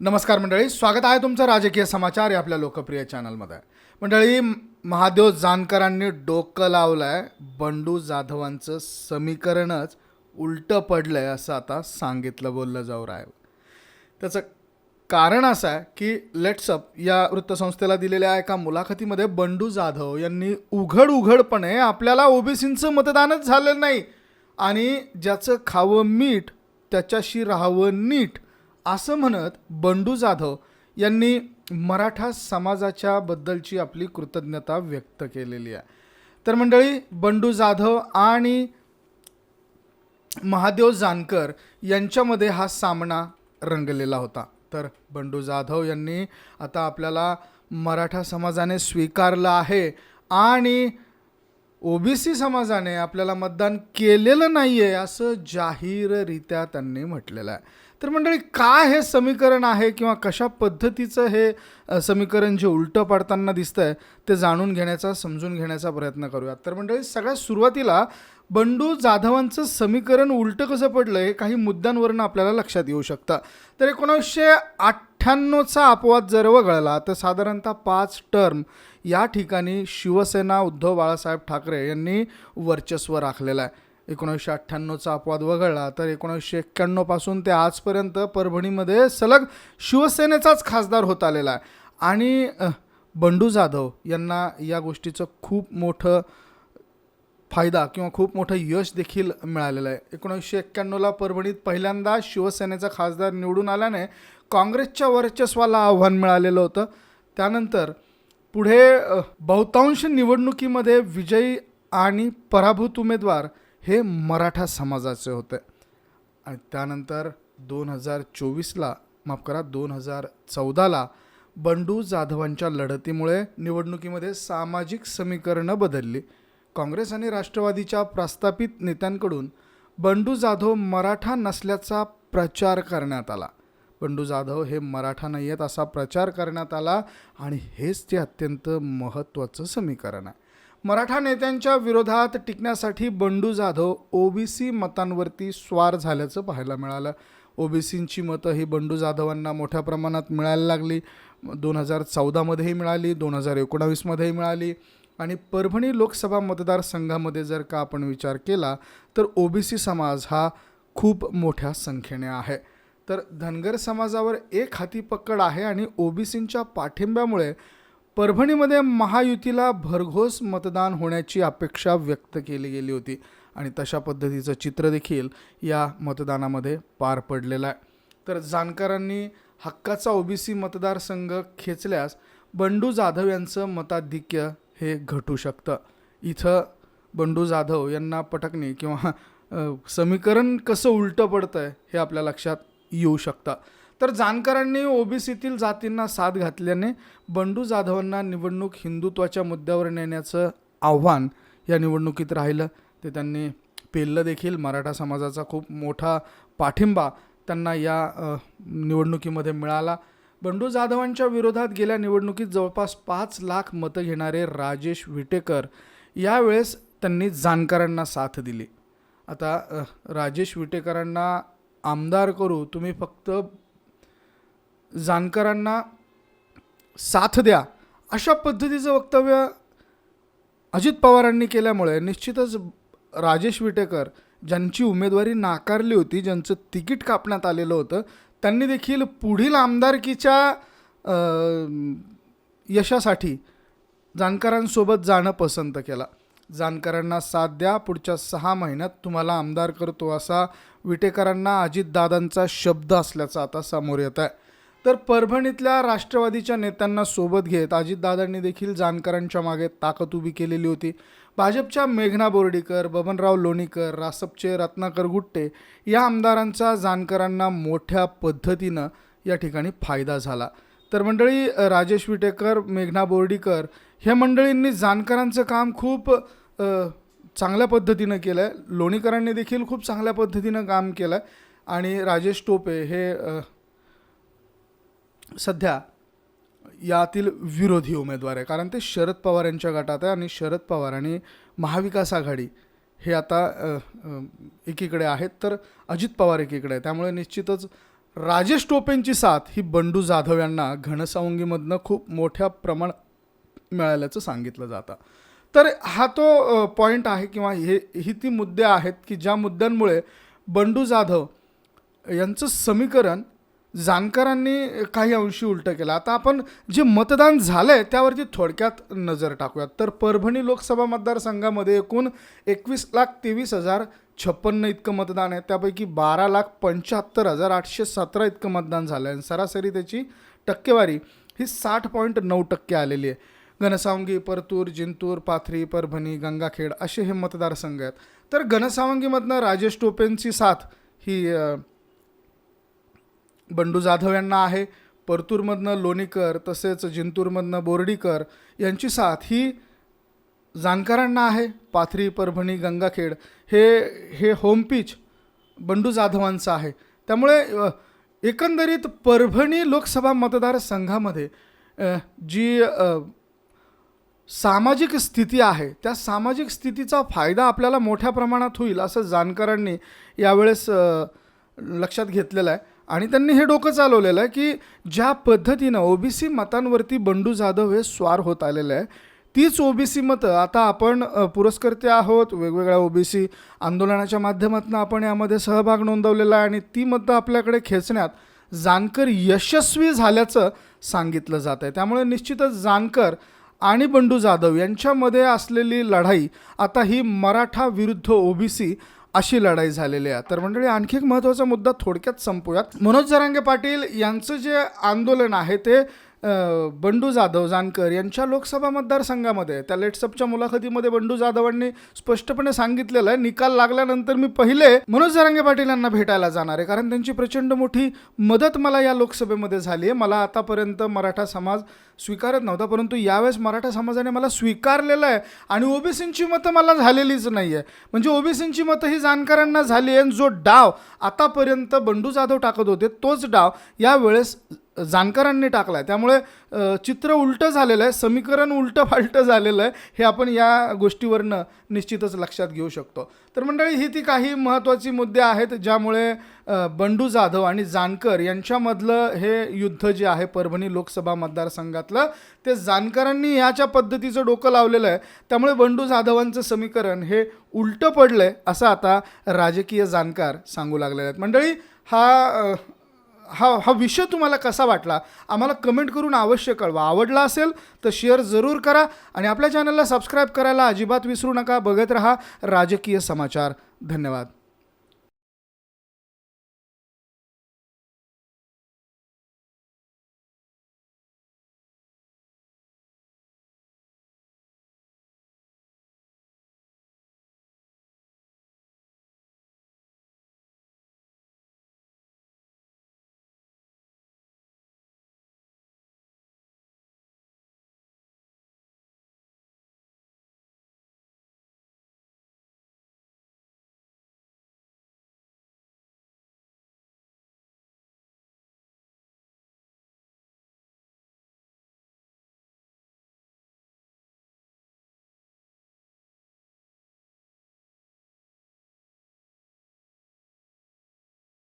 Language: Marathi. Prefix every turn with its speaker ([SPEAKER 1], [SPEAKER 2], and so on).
[SPEAKER 1] नमस्कार मंडळी स्वागत आहे तुमचं राजकीय समाचार या आपल्या लोकप्रिय चॅनलमध्ये. मंडळी महादेव जानकरांनी डोकं लावलं आहे बंडू जाधवांचं समीकरणच उलटं पडलं आहे असं आता सांगितलं बोललं जाऊ राय त्याचं कारण असं आहे की लेट्सअप या वृत्तसंस्थेला दिलेल्या एका मुलाखतीमध्ये बंडू जाधव यांनी उघड उघडपणे आपल्याला ओबीसींचं मतदानच झालेलं नाही आणि ज्याचं खावं मीठ त्याच्याशी राहावं नीट असं म्हणत बंडू जाधव यांनी मराठा समाजाच्या बद्दलची आपली कृतज्ञता व्यक्त केलेली आहे. तर मंडळी बंडू जाधव आणि महादेव जानकर यांच्यामध्ये हा सामना रंगलेला होता. तर बंडू जाधव यांनी आता आपल्याला मराठा समाजाने स्वीकारलं आहे आणि ओबीसी समाजाने आपल्याला मतदान केलेलं नाही आहे असं जाहीररित्या त्यांनी म्हटलेलं आहे. तर मंडळी काय हे समीकरण आहे किंवा कशा पद्धतीचं हे समीकरण जे उलटं पडताना दिसतं आहे ते जाणून घेण्याचा समजून घेण्याचा प्रयत्न करूयात. तर मंडळी सगळ्यात सुरुवातीला बंडू जाधवांचं समीकरण उलटं कसं पडलं हे काही मुद्द्यांवरून आपल्याला लक्षात येऊ शकतं. तर एकोणीसशे अठ्ठ्याण्णवचा अपवाद जर वगळला तर साधारणतः पाच टर्म या ठिकाणी शिवसेना उद्धव बाळासाहेब ठाकरे यांनी वर्चस्व राखलेलं आहे. एकोणीसशे अठ्ठ्याण्णवचा अपवाद वगळला तर एकोणीसशे एक्क्याण्णवपासून ते आजपर्यंत परभणीमध्ये सलग शिवसेनेचाच खासदार होत आलेला आहे. आणि बंडू जाधव यांना या गोष्टीचं खूप मोठं फायदा किंवा खूप मोठं यश देखील मिळालेलं आहे. एकोणीसशे एक्क्याण्णवला परभणीत पहिल्यांदा शिवसेनेचा खासदार निवडून आल्याने काँग्रेसच्या वर्चस्वाला आव्हान मिळालेलं होतं. त्यानंतर पुढे बहुतांश निवडणुकीमध्ये विजयी आणि पराभूत उमेदवार हे मराठा समाजाचे होते. आणि त्यानंतर दोन हजार चोवीसला माफ करा दोन हजार चौदाला बंडू जाधवांच्या लढतीमुळे निवडणुकीमध्ये सामाजिक समीकरणं बदलली. काँग्रेस आणि राष्ट्रवादीच्या प्रस्थापित नेत्यांकडून बंडू जाधव मराठा नसल्याचा प्रचार करण्यात आला. बंडू जाधव हे मराठा नाही आहेत असा प्रचार करण्यात आला आणि हेच ते अत्यंत महत्त्वाचं समीकरण आहे. मराठा नेत्यांच्या विरोधात टिकण्यासाठी बंडू जाधव ओबीसी मतांवरती स्वार झाल्याचं पाहायला मिळालं. ओबीसींची मतं ही बंडू जाधवांना मोठ्या प्रमाणात मिळायला लागली. दोन हजार चौदामध्येही मिळाली दोन हजार एकोणावीसमध्येही मिळाली. आणि परभणी लोकसभा मतदारसंघामध्ये जर का आपण विचार केला तर ओबीसी समाज हा खूप मोठ्या संख्येने आहे. तर धनगर समाजावर एक हाती पकड आहे आणि ओबीसींच्या पाठिंब्यामुळे परभणीमध्ये महायुतीला भरघोस मतदान होण्याची अपेक्षा व्यक्त केली गेली होती. आणि तशा पद्धतीचं चित्र देखील या मतदानामध्ये पार पडलेलं आहे. तर जाणकारांनी हक्काचा ओबीसी मतदारसंघ खेचल्यास बंडू जाधव यांचं मताधिक्य हे घटू शकतं. इथं बंडू जाधव यांना पटकणे किंवा समीकरण कसं उलटं पडतं आहे हे आपल्या लक्षात येऊ शकतं. तर जानकरांनी ओबीसीतील जातींना साथ घातल्याने बंडू जाधवांना निवडणूक हिंदुत्वाच्या मुद्द्यावर नेण्याचं आव्हान या निवडणुकीत राहिलं. ते त्यांनी पेललं देखील. मराठा समाजाचा खूप मोठा पाठिंबा त्यांना या निवडणुकीमध्ये मिळाला. बंडू जाधवांच्या विरोधात गेल्या निवडणुकीत जवळपास पाच लाख मतं घेणारे राजेश विटेकर यावेळेस त्यांनी जानकरांना साथ दिली. आता राजेश विटेकरांना आमदार करू तुम्ही फक्त जानकरांना साथ द्या अशा पद्धतीचं वक्तव्य अजित पवारांनी केल्यामुळे निश्चितच राजेश विटेकर ज्यांची उमेदवारी नाकारली होती ज्यांचं तिकीट कापण्यात आलेलं होतं त्यांनी देखील पुढील आमदारकीच्या यशासाठी जानकरांसोबत जाणं पसंत केला. जानकरांना साथ द्या पुढच्या सहा महिन्यात तुम्हाला आमदार करतो असा विटेकरांना अजितदादांचा शब्द असल्याचा आता समोर येत आहे तर परभणीतल्या राष्ट्रवादीच्या नेत्यांना सोबत घेत अजितदादांनी देखील जानकरांच्या मागे ताकद उभी केलेली होती. भाजपच्या मेघना बोर्डीकर बबनराव लोणीकर रासपचे रत्नाकर गुट्टे या आमदारांचा जानकरांना मोठ्या पद्धतीनं या ठिकाणी फायदा झाला. तर मंडळी राजेश विटेकर मेघना बोर्डीकर ह्या मंडळींनी जानकरांचं काम खूप चांगल्या पद्धतीनं केलं आहे लोणीकरांनी देखील खूप चांगल्या पद्धतीनं काम केलं आहे आणि राजेश टोपे हे सध्या यातील विरोधी उमेदवार आहे. कारण ते शरद पवार यांच्या गटात आहे आणि शरद पवार आणि महाविकास आघाडी हे आता एकीकडे आहेत तर अजित पवार एकीकडे आहे. त्यामुळे निश्चितच राजेश टोपेंची साथ ही बंडू जाधव यांना घनसावंगीमधनं खूप मोठ्या प्रमाणात मिळाल्याचं सांगितलं जातं. तर हा तो पॉईंट आहे किंवा हे ही ती मुद्दे आहेत की ज्या मुद्द्यांमुळे बंडू जाधव यांचं समीकरण जाणकारांनी काही अंशी उलटं केलं. आता आपण जे मतदान झालं आहे त्यावरती थोडक्यात नजर टाकूयात. तर परभणी लोकसभा मतदारसंघामध्ये एकूण एकवीस लाख तेवीस हजार छप्पन्न इतकं मतदान आहे. त्यापैकी बारा लाख पंच्याहत्तर हजार आठशे सतरा इतकं मतदान झालं आहे आणि सरासरी त्याची टक्केवारी ही साठ पॉईंट नऊ टक्के आलेली आहे. घनसावंगी परतूर जिंतूर पाथरी परभणी गंगाखेड असे हे मतदारसंघ आहेत. तर घनसावंगीमधनं राजेश टोपेंची साथ ही बंडू जाधव यांना आहे परतूरमधनं लोणीकर तसेच जिंतूरमधनं बोर्डीकर यांची साथ ही जाणकारांना आहे पाथरी परभणी गंगाखेड. हे हे होम पिच बंडू जाधवांचं आहे. त्यामुळे एकंदरीत परभणी लोकसभा मतदारसंघामध्ये जी सामाजिक स्थिती आहे त्या सामाजिक स्थितीचा फायदा आपल्याला मोठ्या प्रमाणात होईल असं जाणकारांनी यावेळेस लक्षात घेतलेलं आहे. आणि त्यांनी हे डोकं चालवलेलं आहे की ज्या पद्धतीनं ओबीसी मतांवरती बंडू जाधव हे स्वार होत आलेलं आहे तीच ओबीसी मतं आता आपण पुरस्कर्ते आहोत. वेगवेगळ्या ओबीसी आंदोलनाच्या माध्यमातून आपण यामध्ये सहभाग नोंदवलेला आहे आणि ती मतं आपल्याकडे खेचण्यात जानकर यशस्वी झाल्याचं सांगितलं जात आहे. त्यामुळे निश्चितच जानकर आणि बंडू जाधव यांच्यामध्ये असलेली लढाई आता ही मराठा विरुद्ध ओबीसी अशी लढाई झालेली आहे. तर मंडळी आणखी एक महत्त्वाचा मुद्दा थोडक्यात संपूयात. मनोज जरांगे पाटील यांचं जे आंदोलन आहे ते बंडू जाधव जानकर यांच्या लोकसभा मतदारसंघामध्ये त्या लेट्सअपच्या मुलाखतीमध्ये बंडू जाधवांनी स्पष्टपणे सांगितलेलं आहे निकाल लागल्यानंतर मी पहिले मनोज जरांगे पाटील यांना भेटायला जाणार आहे. कारण त्यांची प्रचंड मोठी मदत मला या लोकसभेमध्ये झाली आहे. मला आतापर्यंत मराठा समाज स्वीकारत नव्हता परंतु यावेळेस मराठा समाजाने मला स्वीकारलेलं आहे आणि ओबीसींची मतं मला झालेलीच नाही आहे म्हणजे ओबीसींची मतं ही जाणकारांना झाली आहे आणि जो डाव आतापर्यंत बंडू जाधव टाकत होते तोच डाव यावेळेस जाणकारांनी टाकला आहे त्यामुळे चित्र उलटं झालेलं आहे समीकरण उलटं फालटं झालेलं आहे हे आपण या गोष्टीवरनं निश्चितच लक्षात घेऊ शकतो. तर मंडळी ही ती काही महत्त्वाची मुद्दे आहेत ज्यामुळे बंडू जाधव आणि जानकर यांच्यामधलं हे युद्ध जे आहे परभणी लोकसभा मतदारसंघातलं ते जानकरांनी याच्या पद्धतीचं डोकं लावलेलं आहे. त्यामुळे बंडू जाधवांचं समीकरण हे उलटं पडलं आहे असं आता राजकीय जाणकार सांगू लागलेले आहेत. मंडळी हा हा हा विषय तुम्हाला कसा वाटला? आम्हाला कमेंट करून अवश्य कळवा. आवडला असेल तर शेअर जरूर करा आणि आपल्या चॅनलला सबस्क्राईब करायला अजिबात विसरू नका. बघत रहा राजकीय समाचार. धन्यवाद.